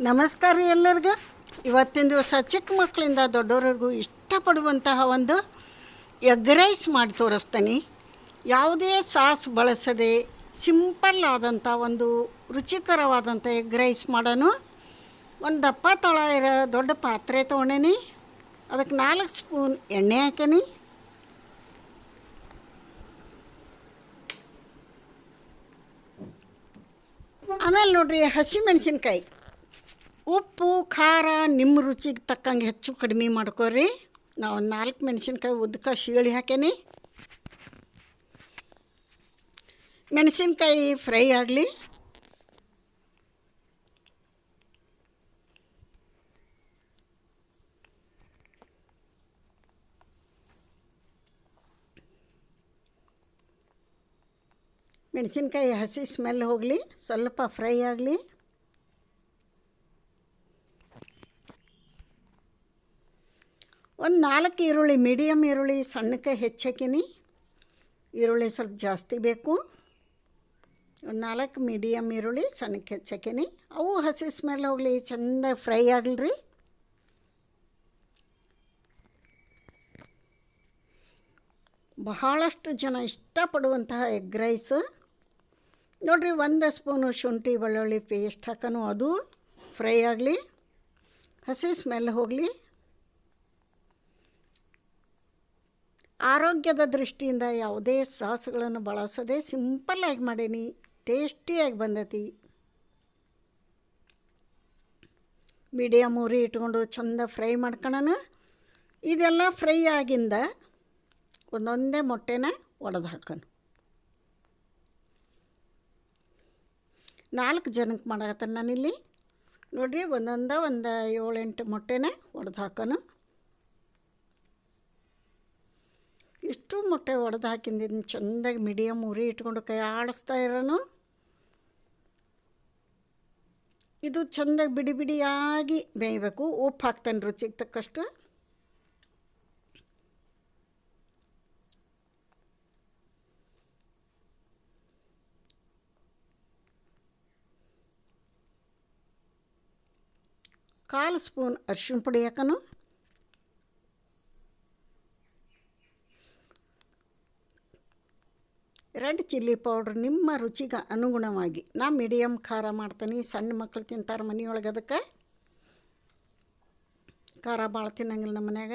ನಮಸ್ಕಾರ ರೀ ಎಲ್ಲರಿಗೂ. ಇವತ್ತಿನ ದಿವಸ ಚಿಕ್ಕ ಮಕ್ಕಳಿಂದ ದೊಡ್ಡವ್ರಿಗೂ ಇಷ್ಟಪಡುವಂತಹ ಒಂದು ಎಗ್ ರೈಸ್ ಮಾಡಿ ತೋರಿಸ್ತೀನಿ. ಯಾವುದೇ ಸಾಸ್ ಬಳಸದೆ ಸಿಂಪಲ್ ಆದಂಥ ಒಂದು ರುಚಿಕರವಾದಂಥ ಎಗ್ ರೈಸ್ ಮಾಡೋಣ ಒಂದು ದಪ್ಪ ತಳ ಇರೋ ದೊಡ್ಡ ಪಾತ್ರೆ ತೊಗೊಂಡೇನಿ. ಅದಕ್ಕೆ ನಾಲ್ಕು ಸ್ಪೂನ್ ಎಣ್ಣೆ ಹಾಕೇನಿ. ಆಮೇಲೆ ನೋಡಿರಿ ಹಸಿಮೆಣಸಿನ್ಕಾಯಿ. ಉಪ್ಪು, ಖಾರ, ನಿಮ್ಮ ರುಚಿಗೆ ತಕ್ಕಂಗೆ ಹೆಚ್ಚು ಕಡಿಮೆ ಮಾಡ್ಕೊರಿ ನಾವು ನಾಲ್ಕು ಮೆಣಸಿನ್ಕಾಯಿ ಉದ್ದಕ ಶೀಳಿ ಹಾಕೇನಿ. ಮೆಣಸಿನ್ಕಾಯಿ ಫ್ರೈ ಆಗಲಿ. ಮೆಣಸಿನ್ಕಾಯಿ ಹಸಿ ಸ್ಮೆಲ್ ಹೋಗಲಿ, ಸ್ವಲ್ಪ ಫ್ರೈ ಆಗಲಿ. ಒಂದು ನಾಲ್ಕು ಈರುಳ್ಳಿ ಮೀಡಿಯಮ್ ಈರುಳ್ಳಿ ಸಣ್ಣಕ್ಕೆ ಹೆಚ್ಚಾಕಿನಿ. ಈರುಳ್ಳಿ ಸ್ವಲ್ಪ ಜಾಸ್ತಿ ಬೇಕು. ಒಂದು ನಾಲ್ಕು ಮೀಡಿಯಮ್ ಈರುಳ್ಳಿ ಸಣ್ಣಕ್ಕೆ ಹೆಚ್ಚಾಕಿನಿ. ಅವು ಹಸಿ ಸ್ಮೆಲ್ ಹೋಗಲಿ, ಚೆಂದ ಫ್ರೈ ಆಗಲ್ರಿ ಬಹಳಷ್ಟು ಜನ ಇಷ್ಟಪಡುವಂತಹ ಎಗ್ ರೈಸ್. ನೋಡಿರಿ, ಒಂದು ಸ್ಪೂನು ಶುಂಠಿ ಬೆಳ್ಳುಳ್ಳಿ ಪೇಸ್ಟ್ ಹಾಕೋನು ಅದು ಫ್ರೈ ಆಗಲಿ. ಹಸಿ ಸ್ಮೆಲ್ ಹೋಗಲಿ. ಆರೋಗ್ಯದ ದೃಷ್ಟಿಯಿಂದ ಯಾವುದೇ ಸಾಸ್ಗಳನ್ನು ಬಳಸದೆ ಸಿಂಪಲ್ಲಾಗಿ ಮಾಡೀನಿ ಟೇಸ್ಟಿಯಾಗಿ ಬಂದೈತಿ. ಮೀಡಿಯಮ್ ಉರಿ ಇಟ್ಕೊಂಡು ಚಂದ ಫ್ರೈ ಮಾಡ್ಕೊಳ್ಳೋಣ ಇದೆಲ್ಲ ಫ್ರೈ ಆಗಿಂದ ಒಂದೊಂದೇ ಮೊಟ್ಟೆನ ಒಡೆದು ಹಾಕೋಣ. ನಾಲ್ಕು ಜನಕ್ಕೆ ಮಾಡಕತ್ತಾನೆ ನಾನಿಲ್ಲಿ. ನೋಡಿರಿ ಒಂದೊಂದ ಒಂದು ಏಳೆಂಟು ಮೊಟ್ಟೆನ ಒಡೆದು ಹಾಕೋಣ. ಮೊಟ್ಟೆ ಒಡೆದು ಹಾಕಿಂದಿದ್ದು ಚೆಂದಾಗಿ ಮೀಡಿಯಮ್ ಉರಿ ಇಟ್ಕೊಂಡು ಕೈ ಆಡಿಸ್ತಾ ಇರೋನು. ಇದು ಚೆಂದಾಗಿ ಬಿಡಿ ಬಿಡಿಯಾಗಿ ಬೇಯಬೇಕು. ಉಪ್ಪು ಹಾಕ್ತಾನೆ ರುಚಿಗೆ ತಕ್ಕಷ್ಟು. ಕಾಲು ಸ್ಪೂನ್ ಅರಿಶಿಣ ಪುಡಿ ಹಾಕನು. ರೆಡ್ ಚಿಲ್ಲಿ ಪೌಡ್ರ್ ನಿಮ್ಮ ರುಚಿಗೆ ಅನುಗುಣವಾಗಿ. ನಾ ಮೀಡಿಯಮ್ ಖಾರ ಮಾಡ್ತೀನಿ. ಸಣ್ಣ ಮಕ್ಳು ತಿಂತಾರೆ ಮನೆಯೊಳಗೆ ಅದಕ್ಕೆ. ಖಾರ ಭಾಳ ತಿನ್ನಂಗಿಲ್ಲ ನಮ್ಮ ಮನ್ಯಾಗ.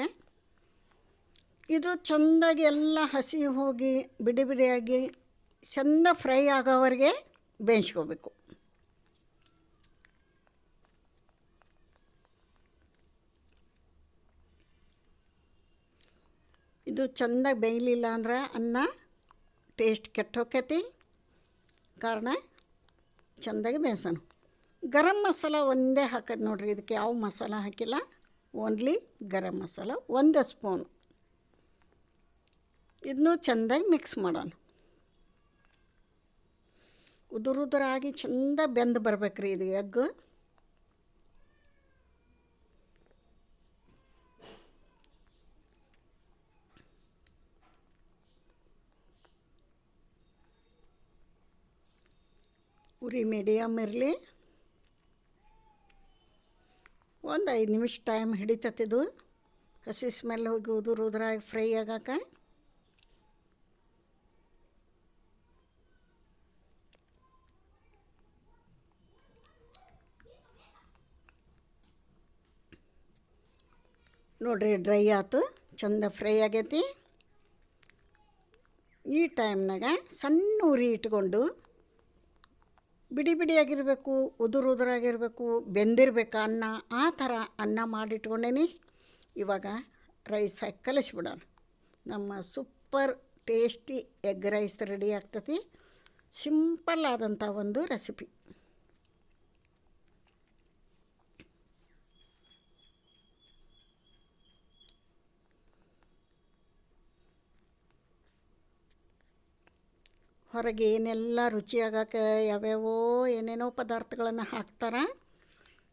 ಇದು ಚೆಂದಾಗಿ ಎಲ್ಲ ಹಸಿ ಹೋಗಿ ಬಿಡಿ ಬಿಡಿಯಾಗಿ ಚೆಂದ ಫ್ರೈ ಆಗೋವರೆಗೆ ಬೇಯಿಸ್ಕೋಬೇಕು. ಇದು ಚೆಂದಾಗಿ ಬೇಯಲಿಲ್ಲ ಅಂದ್ರೆ ಅನ್ನ ಟೇಸ್ಟ್ ಕೆಟ್ಟ ಹೋಕೈತಿ ಕಾರಣ ಚಂದಾಗಿ ಬೇಯಿಸೋಣ. ಗರಂ ಮಸಾಲ ಒಂದೇ ಹಾಕೋದು ನೋಡ್ರಿ, ಇದಕ್ಕೆ ಯಾವ ಮಸಾಲ ಹಾಕಿಲ್ಲ. ಓನ್ಲಿ ಗರಂ ಮಸಾಲ ಒಂದು ಸ್ಪೂನ್ ಇದನ್ನು ಚೆಂದಾಗಿ ಮಿಕ್ಸ್ ಮಾಡೋಣ. ಉದುರು ಉದುರಾಗಿ ಚೆಂದ ಬೆಂದು ಬರ್ಬೇಕ್ರಿ ಇದು ಎಗ್ ಉರಿ ಮೀಡಿಯಮ್ ಇರಲಿ. ಒಂದು ಐದು ನಿಮಿಷ ಟೈಮ್ ಹಿಡಿತತ್ತಿದು ಹಸಿ ಸ್ಮೆಲ್ ಹೋಗಿ ಉದುರು ಉದುರಾಗಿ ಫ್ರೈ ಆಗಾಕ ನೋಡ್ರಿ ಡ್ರೈ ಆಯ್ತು ಚಂದ ಫ್ರೈ ಆಗೈತಿ. ಈ ಟೈಮ್ನಾಗ ಸಣ್ಣ ಉರಿ ಇಟ್ಕೊಂಡು ಬಿಡಿ ಬಿಡಿಯಾಗಿರಬೇಕು, ಉದುರು ಉದುರಾಗಿರಬೇಕು, ಬೆಂದಿರಬೇಕು ಅನ್ನ, ಆ ಥರ ಅನ್ನ ಮಾಡಿಟ್ಕೊಂಡೇನಿ. ಇವಾಗ ರೈಸ್ ಹಾಕಿ ಕಲಿಸ್ಬಿಡೋಣ. ನಮ್ಮ super tasty egg rice ready ಆಗ್ತತಿ. ಸಿಂಪಲ್ ಆದಂಥ ಒಂದು ರೆಸಿಪಿ. ಹೊರಗೆ ಏನೆಲ್ಲ ರುಚಿಯಾಗಕ್ಕೆ ಯಾವ್ಯಾವೋ ಏನೇನೋ ಪದಾರ್ಥಗಳನ್ನು ಹಾಕ್ತಾರೆ,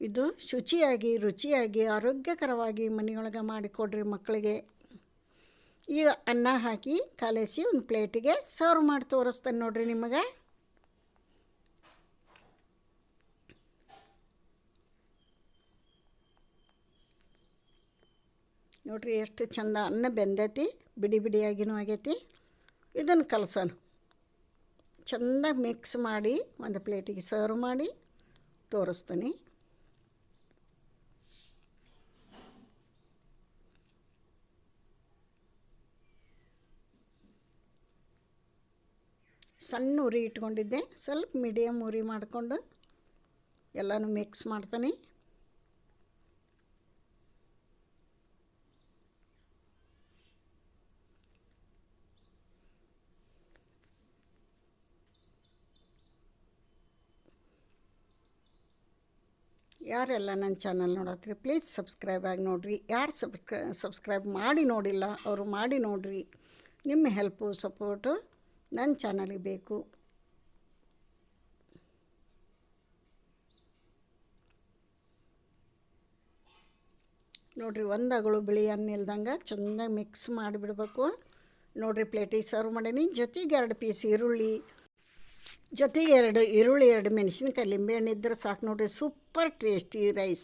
ಇದು ಶುಚಿಯಾಗಿ, ರುಚಿಯಾಗಿ, ಆರೋಗ್ಯಕರವಾಗಿ ಮನೆಯೊಳಗೆ ಮಾಡಿಕೊಡ್ರಿ ಮಕ್ಕಳಿಗೆ. ಈಗ ಅನ್ನ ಹಾಕಿ ಕಲಸಿ ಒಂದು ಪ್ಲೇಟಿಗೆ ಸರ್ವ್ ಮಾಡಿ ತೋರಿಸ್ತೇನೆ ನೋಡ್ರಿ ನಿಮಗೆ. ನೋಡ್ರಿ ಎಷ್ಟು ಚಂದ ಅನ್ನ ಬೆಂದೈತಿ, ಬಿಡಿ ಬಿಡಿಯಾಗಿನೂ ಆಗೈತಿ. ಇದನ್ನು ಕಲಸೋಣ. ಚೆಂದ ಮಿಕ್ಸ್ ಮಾಡಿ ಒಂದು ಪ್ಲೇಟಿಗೆ ಸರ್ವ್ ಮಾಡಿ ತೋರಿಸ್ತೀನಿ. ಸಣ್ಣ ಉರಿ ಇಟ್ಕೊಂಡಿದ್ದೆ. ಸ್ವಲ್ಪ ಮೀಡಿಯಮ್ ಉರಿ ಮಾಡಿಕೊಂಡು ಎಲ್ಲನೂ ಮಿಕ್ಸ್ ಮಾಡ್ತೀನಿ. ಯಾರೆಲ್ಲ ನನ್ನ ಚಾನಲ್ ನೋಡತ್ರಿ ಪ್ಲೀಸ್ ಸಬ್ಸ್ಕ್ರೈಬ್ ಆಗಿ ನೋಡಿರಿ. ಯಾರು ಸಬ್ಸ್ಕ್ರೈ ಸಬ್ಸ್ಕ್ರೈಬ್ ಮಾಡಿ ನೋಡಿಲ್ಲ, ಅವರು ಮಾಡಿ ನೋಡಿರಿ. ನಿಮ್ಮ ಹೆಲ್ಪು ಸಪೋರ್ಟು ನನ್ನ ಚಾನಲಿಗೆ ಬೇಕು. ನೋಡಿರಿ, ಒಂದು ಅಗಳು ಬಿಳಿ ಅನ್ನ ಇಲ್ದಂಗೆ ಚೆನ್ನಾಗಿ ಮಿಕ್ಸ್ ಮಾಡಿಬಿಡ್ಬೇಕು ನೋಡಿರಿ ಪ್ಲೇಟಿಗೆ ಸರ್ವ್ ಮಾಡೀನಿ. ಜೊತೆಗೆ ಎರಡು ಪೀಸ್ ಈರುಳ್ಳಿ. ಜೊತೆಗೆ ಎರಡು, ಈರುಳ್ಳಿ, ಎರಡು ಮೆಣಸಿನ್ಕಾಯಿ ಲಿಂಬೆಹಣ್ಣು ಇದ್ದರೆ ಸಾಕು ನೋಡಿರಿ ಸೂಪರ್ ಟೇಸ್ಟಿ ರೈಸ್